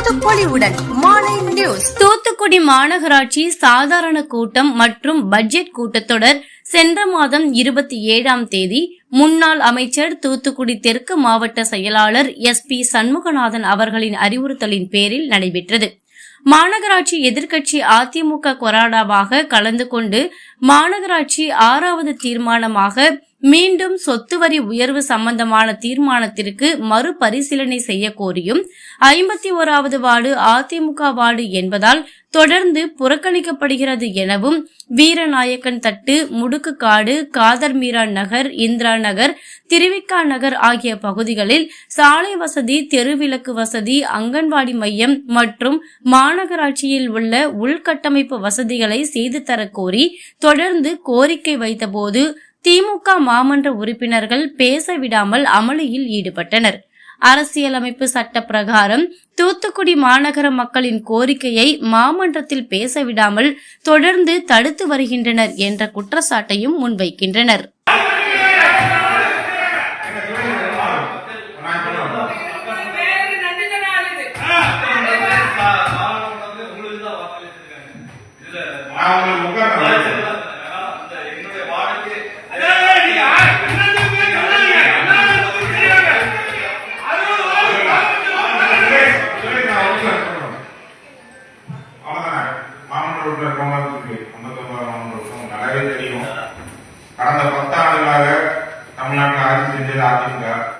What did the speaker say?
மாலை நியூஸ். தூத்துக்குடி மாநகராட்சி சாதாரண கூட்டம் மற்றும் பட்ஜெட் கூட்டத்தொடர் சென்ற மாதம் இருபத்தி ஏழாம் தேதி முன்னாள் அமைச்சர் தூத்துக்குடி தெற்கு மாவட்ட செயலாளர் எஸ் பி சண்முகநாதன் அவர்களின் அறிவுறுத்தலின் பேரில் நடைபெற்றது. மாநகராட்சி எதிர்க்கட்சி அதிமுக கொராடாவாக கலந்து கொண்டு மாநகராட்சி ஆறாவது தீர்மானமாக மீண்டும் சொத்து வரி உயர்வு சம்பந்தமான தீர்மானத்திற்கு மறுபரிசீலனை செய்ய கோரியும் ஐம்பத்தி ஓராவது வார்டு அதிமுக வார்டு என்பதால் தொடர்ந்து புறக்கணிக்கப்படுகிறது எனவும் வீரநாயக்கன் தட்டு முடுக்குக்காடு காதர் மீரா நகர் இந்திரா நகர் திருவிக்கா நகர் ஆகிய பகுதிகளில் சாலை வசதி தெருவிளக்கு வசதி அங்கன்வாடி மையம் மற்றும் மாநகராட்சியில் உள்ள உள்கட்டமைப்பு வசதிகளை செய்து தரக்கோரி தொடர்ந்து கோரிக்கை வைத்தபோது திமுக மாமன்ற உறுப்பினர்கள் பேச விடாமல் அமளியில் ஈடுபட்டனர் அரசியலமைப்பு சட்ட பிரகாரம் தூத்துக்குடி மாநகர மக்களின் கோரிக்கையை மாமன்றத்தில் பேச விடாமல் தொடர்ந்து தடுத்து வருகின்றனர் என்ற குற்றச்சாட்டையும் முன்வைக்கின்றனர் பேருக்கு நன்றி அம்பத்தொன்பதாம் நல்லாவே தெரியும். கடந்த பத்தாண்டுகளாக தமிழ்நாட்டில் ஆட்சி செஞ்சது அதிமுக.